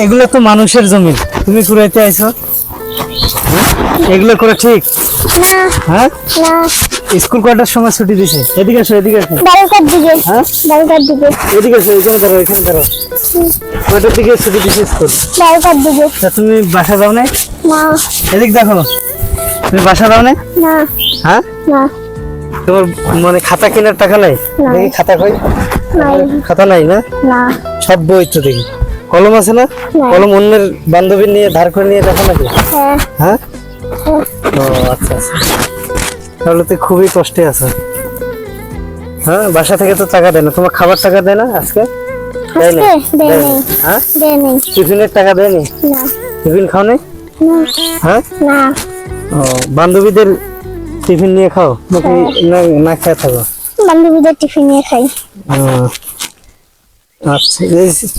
এগুলো তো মানুষের জমি। তুমি কুড়াইতে আইছো? হ্যাঁ? এগুলো করে ঠিক? হ্যাঁ? স্কুল কয়টার সময় ছুটি দিছে? এদিকে আসো এদিকে আসো বারোটার দিকে। হ্যাঁ? বারোটার দিকে। এদিকে আসো এখানে ধরো এখানে ধরো কয়টার দিকে ছুটি দিছে স্কুল? বারোটার দিকে। তা তুমি বাসা যাও না না। এদিক দেখো। তুমি বাসা যাও না না। হ্যাঁ? না। তোমার মানে খাতা কেনার টাকা নাই? দেখি খাতা কই? খাতা নাই না? না। সব বই তো দেখি। কলম আছে না। কলম অন্যের বান্ধবী নিয়ে ধার করে নিয়ে দেখো নাকি? হ্যাঁ। হ্যাঁ? হ্যাঁ। ও আচ্ছা আচ্ছা। তাহলে তুই খুবই কষ্টে আছো। হ্যাঁ বাসা থেকে তো টাকা দেয় না। তোমার খাবার টাকা দেয় না আজকে। হ্যাঁ? টিফিনের টাকা দেয়নি না। টিফিন খাও নি। হ্যাঁ? না। ও বান্ধবীদের টিফিন নিয়ে খাও? নাকি না না খেয়ে থাকো? বান্ধবীদের টিফিন নিয়ে খাই। আচ্ছা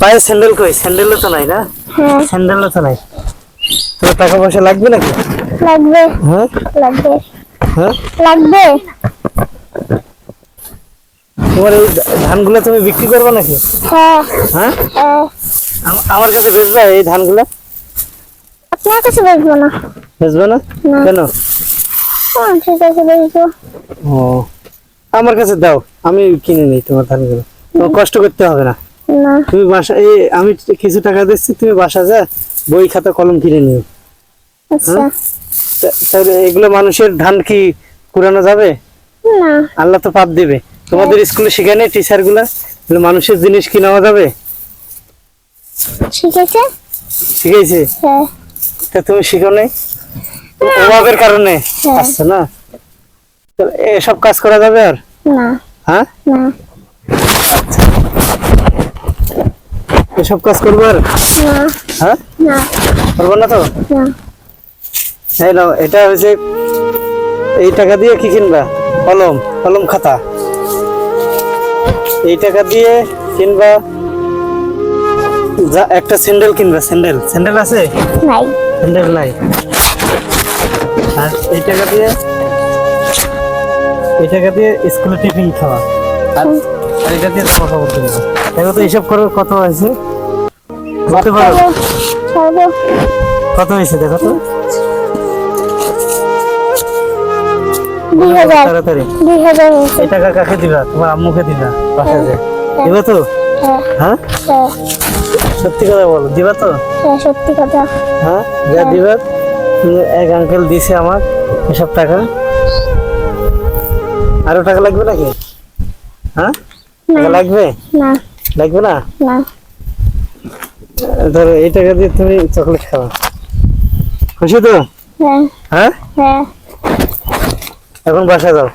পায়ে স্যান্ডেল কই? স্যান্ডেলও তো নাই না? হ্যাঁ। স্যান্ডেলও তো নাই। তোমার টাকা পয়সা লাগবে নাকি? লাগবে। হ্যাঁ? লাগবে। হ্যাঁ? লাগবে। তোমার এই ধানগুলো তুমি বিক্রি করবে নাকি? হ্যাঁ। হ্যাঁ? হ্যাঁ। আমার কাছে বেচবে এই ধানগুলো? আপনার কাছে বেচবো না। বেচবে না। কেন? মানুষের কাছে বেচবো। ও। আমার কাছে দাও। আমি কিনে নিই তোমার ধানগুলো। কষ্ট করতে হবে না। তুমি বাসা এই আমি কিছু টাকা দিচ্ছি তুমি বাসা যা বই খাতা কলম কিনে নিও। আচ্ছা। তাহলে এগুলো মানুষের ধান কি কুড়ানো যাবে? না। আল্লাহ তো পাপ দিবে। তোমাদের স্কুলে শেখানে টিচারগুলা মানুষের জিনিস কি নেওয়া যাবে? ঠিক আছে হ্যাঁ। তা তুমি শিখো নাই? অভাবের কারণে? হ্যাঁ। আসছে না। এসব কাজ করা যাবে আর? না। হ্যাঁ? না। এসব কাজ করব আর? না। হ্যাঁ? না। করব না তো? না। এই নাও এটা হচ্ছে এই টাকা দিয়ে কি কিনবা? কলম কলম খাতা। এই টাকা দিয়ে কিনবা যা একটা স্যান্ডেল কিনবা স্যান্ডেল। স্যান্ডেল আছে? নাই। স্যান্ডেল নাই। আর এই টাকা দিয়ে এই টাকা দিয়ে স্কুলে টিফিন খাওয়া। আর আর এটা দিয়ে কাপড় কিনবা দেখো তো হিসাব করো কত হয়েছে? বলতে পারো? ছাড়বো ছাড়বো কত হয়েছে দেখো তো? তাড়াতাড়ি। এই টাকা কাকে দিবা? তোমার আম্মুকে দিবা বাসায় যে। দিবা তো? হ্যাঁ। হ্যাঁ? হ্যাঁ। সত্যি কথা বলো দিবা তো? হ্যাঁ সত্যি কথা। হ্যাঁ? যা দিবা এক আঙ্কেল দিছে আমার এসব টাকা। আরও টাকা লাগবে নাকি? হ্যাঁ? লাগবে? না। লাগবে না? না। ধরো এই টাকা দিয়ে তুমি চকলেট খাওয়া খুশি তো? হ্যাঁ। হ্যাঁ? হ্যাঁ। এখন বাসা যাও।